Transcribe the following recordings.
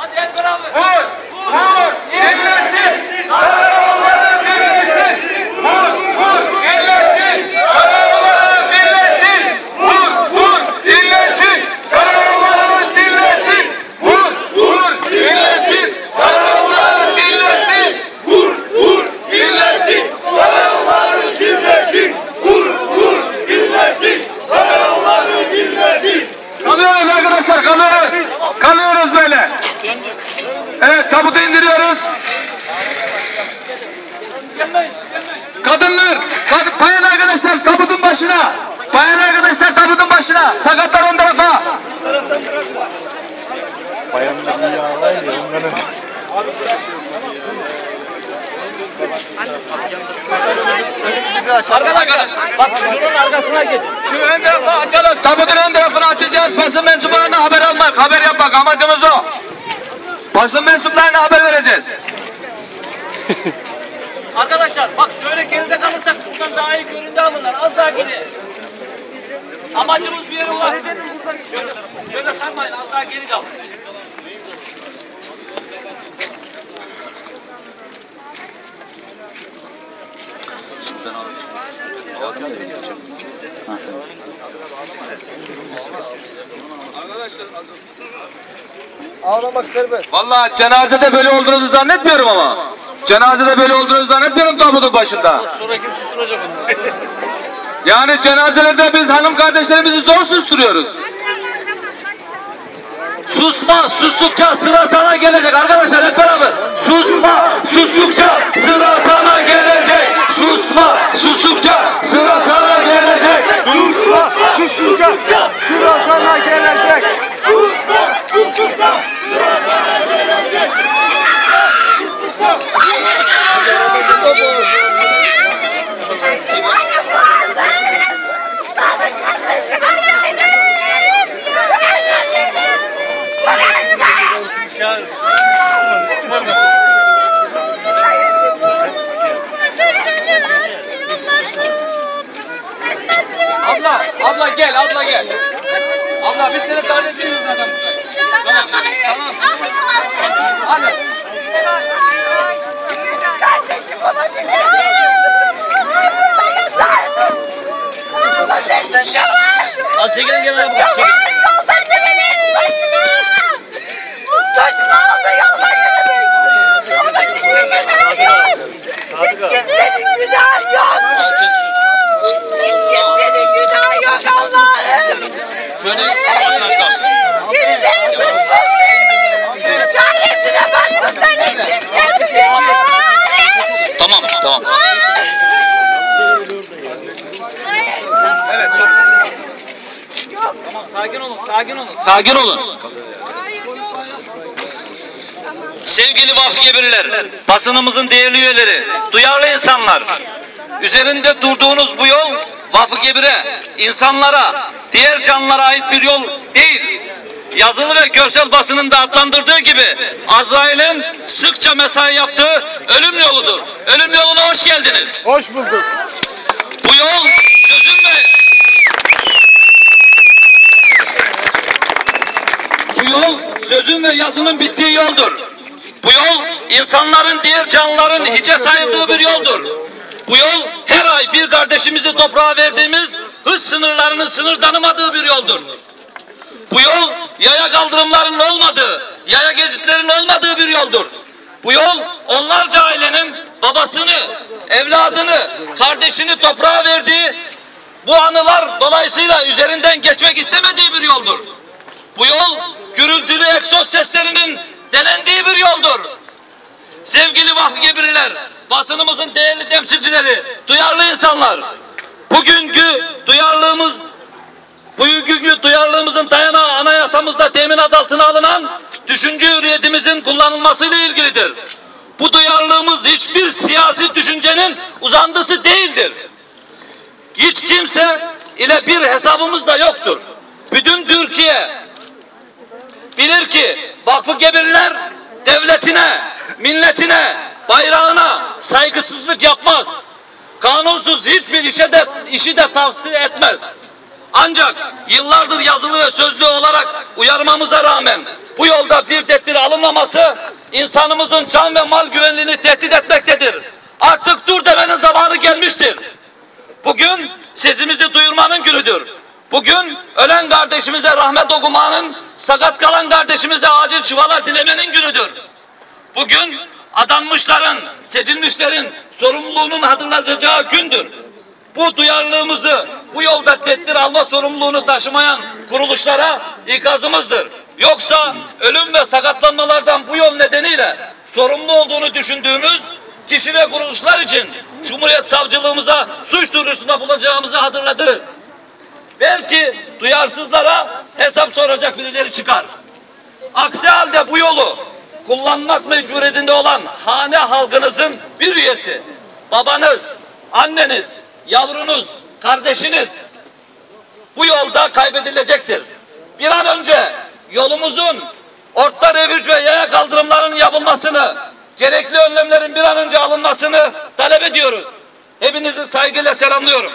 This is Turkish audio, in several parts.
Hadi hep beraber. Vur! Arkadaşlar bak şunun arkasına git. Şu ön tarafı açalım. Tabutun ön tarafını açacağız. Basın mensuplarına haber almak, haber yapmak amacımız o. Basın mensuplarına haber vereceğiz. Arkadaşlar bak şöyle geride kalırsak buradan daha iyi görüntü alırlar. Az daha geri. Amacımız bir yere ulaşsın. Şöyle, şöyle sarmayın az daha geri kalın. Ağlamak serbest. Vallahi cenazede böyle olduğunuzu zannetmiyorum ama. Cenazede böyle olduğunuzu zannetmiyorum tabutun başında. Sonra kim susturacak onu? Yani cenazelerde biz hanım kardeşlerimizi zor susturuyoruz. Susma, sustukça sıra sana gelecek arkadaşlar hep beraber. Susma, sustukça sıra sana gelecek. Susma, sustukça sıra sana gelecek. Susma, sustukça sıra sana gelecek. Abla, abla gel, abla gel. Abla biz senin kardeşiniz zaten burada. Tamam, tamam. Hadi. Kardeşim olabilir. Saçma. Az çekilin kenara bırak. Çekil. Sakin olun, sakin olun. Sevgili Gebirliler, basınımızın değerli üyeleri, duyarlı insanlar. Üzerinde durduğunuz bu yol Gebir'e, insanlara, diğer canlılara ait bir yol değil. Yazılı ve görsel basının da adlandırdığı gibi Azrail'in sıkça mesai yaptığı ölüm yoludur. Ölüm yoluna hoş geldiniz. Hoş bulduk. Bu yol sözün ve Bu yol sözün ve yazının bittiği yoldur. Bu yol insanların diğer canlıların hiçe sayıldığı bir yoldur. Bu yol her ay bir kardeşimizi toprağa verdiğimiz hız sınırlarını sınır tanımadığı bir yoldur. Bu yol yaya kaldırımlarının olmadığı, yaya geçitlerin olmadığı bir yoldur. Bu yol onlarca ailenin babasını, evladını, kardeşini toprağa verdiği bu anılar dolayısıyla üzerinden geçmek istemediği bir yoldur. Bu yol gürültülü egzoz seslerinin denendiği bir yoldur. Sevgili Vakfı Gebirliler, basınımızın değerli temsilcileri, duyarlı insanlar, bugünkü duyarlılığımız Bugünkü duyarlılığımızın dayanağı anayasamızda teminat altına alınan düşünce hürriyetimizin kullanılmasıyla ilgilidir. Bu duyarlılığımız hiçbir siyasi düşüncenin uzantısı değildir. Hiç kimse ile bir hesabımız da yoktur. Bütün Türkiye bilir ki Vakfı Gebirliler devletine, milletine, bayrağına saygısızlık yapmaz. Kanunsuz hiçbir işe de, işi de tavsiye etmez. Ancak yıllardır yazılı ve sözlü olarak uyarmamıza rağmen bu yolda bir tedbir alınmaması insanımızın can ve mal güvenliğini tehdit etmektedir. Artık dur demenin zamanı gelmiştir. Bugün sesimizi duyurmanın günüdür. Bugün ölen kardeşimize rahmet okumanın, sakat kalan kardeşimize acil şifalar dilemenin günüdür. Bugün adanmışların, seçilmişlerin sorumluluğunun hatırlanacağı gündür. Bu duyarlılığımızı, bu yolda tedbir alma sorumluluğunu taşımayan kuruluşlara ikazımızdır. Yoksa ölüm ve sakatlanmalardan bu yol nedeniyle sorumlu olduğunu düşündüğümüz kişi ve kuruluşlar için Cumhuriyet Savcılığımıza suç duyurusunda bulunacağımızı hatırlatırız. Belki duyarsızlara hesap soracak birileri çıkar. Aksi halde bu yolu kullanmak mecburiyetinde olan hane halkınızın bir üyesi, babanız, anneniz, yavrunuz, kardeşiniz bu yolda kaybedilecektir. Bir an önce yolumuzun orta refüj ve yaya kaldırımlarının yapılmasını, gerekli önlemlerin bir an önce alınmasını talep ediyoruz. Hepinizi saygıyla selamlıyorum.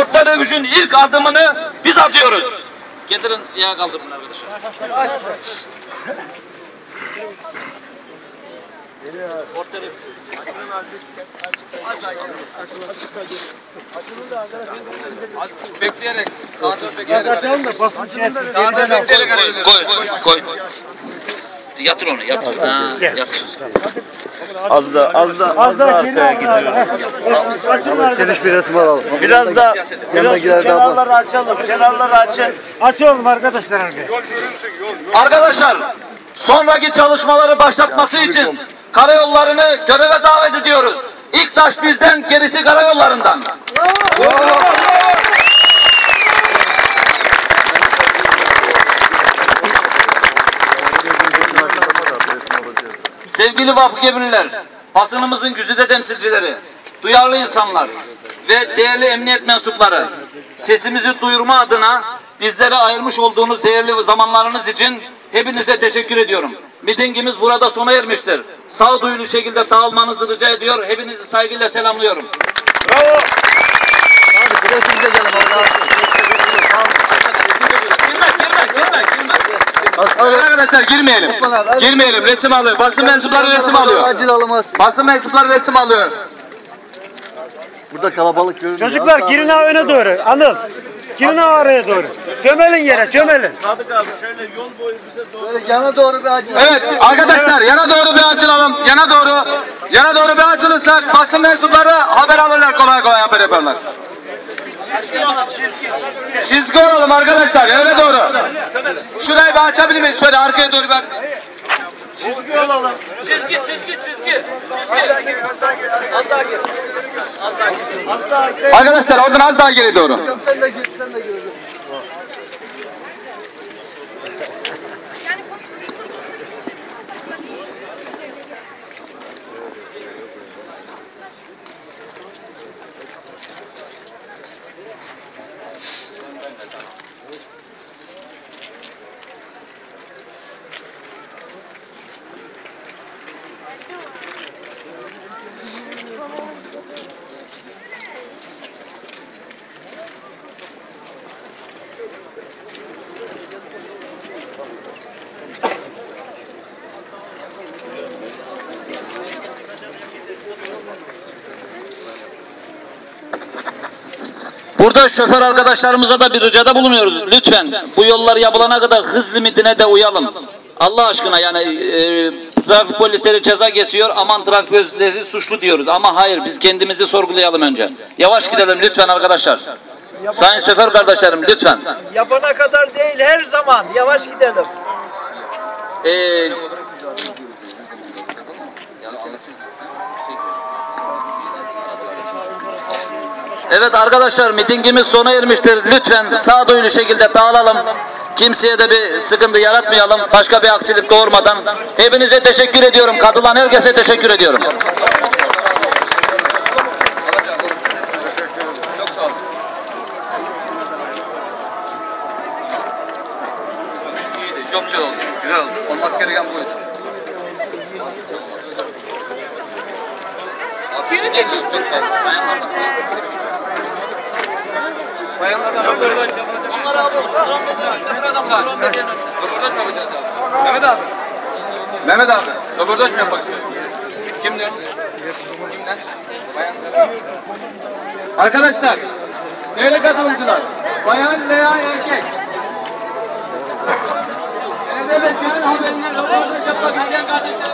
Orta refüjün ilk adımını biz atıyoruz. Getirin yağ kaldırın arkadaşlar. Orta refüj. Bekleyerek. Sağda bekleyerek. Açalım da basın yetsin. Sağda bekleyerek hareket Koy, koy. Yatır onu, yatır. Ha, yatır. Az da az da Az geri al. Açın arkadaşlar. bir resim alalım. Biraz da yanındakiler de abla. Kenarları açalım. Kenarları açın. Açalım arkadaşlar. Arkadaşlar, sonraki çalışmaları başlatması için karayollarını göreve davet ediyoruz. İlk taş bizden, gerisi karayollarından. Sevgili vakıf gebirliler, basınımızın güzide temsilcileri, duyarlı insanlar ve değerli emniyet mensupları, sesimizi duyurma adına bizlere ayırmış olduğunuz değerli zamanlarınız için hepinize teşekkür ediyorum. Mitingimiz burada sona ermiştir. Sağduyulu şekilde dağılmanızı rica ediyor. Hepinizi saygıyla selamlıyorum. Girme, Arkadaşlar girmeyelim. Girmeyelim. Resim alıyor. Basın mensupları resim alıyor. Acil alınmaz. Basın mensupları resim alıyor. Burada kalabalık görünüyor. Çocuklar girin ha öne doğru. Anıl. Girin ha araya doğru. Çömelin yere çömelin. Böyle yana doğru bir acil. Evet arkadaşlar yana doğru bir açılalım. Yana doğru. Yana doğru bir açılırsak basın mensupları haber alırlar kolay kolay haber yaparlar. Çizgi olalım arkadaşlar yana doğru. Şurayı bir açabilir miyiz? Şöyle arkaya doğru bak. Çizgi, çizgi, çizgi. Çizgi. Az daha gir. Az daha gir. Arkadaşlar oradan az daha geri doğru. Burada şoför arkadaşlarımıza da bir ricada bulunuyoruz. Lütfen bu yollar yapılana kadar hız limitine de uyalım. Allah aşkına yani e, trafik polisleri ceza kesiyor aman trafik polisleri suçlu diyoruz. Ama hayır biz kendimizi sorgulayalım önce. Yavaş gidelim lütfen arkadaşlar. Sayın şoför kardeşlerim lütfen. Yapana kadar değil her zaman yavaş gidelim. Ee, Evet arkadaşlar mitingimiz sona ermiştir. Lütfen sağduyulu şekilde dağılalım. Kimseye de bir sıkıntı yaratmayalım. Başka bir aksilik doğurmadan. Hepinize teşekkür ediyorum. Katılan herkese teşekkür ediyorum. Çok. Güzel oldu. Olması gereken buydu. Bayanlardan röportaj. Onları abi oturan bezene. Röportaj mı yapacağız abi? Mehmet abi. Mehmet abi. Röportaj mı yapmak istiyorsun? Kimden? Kimden? Bayanlardan. Arkadaşlar. Değerli katılımcılar. Bayan veya erkek. Evde ve can haberine röportaj yapmak isteyen kardeşlerim.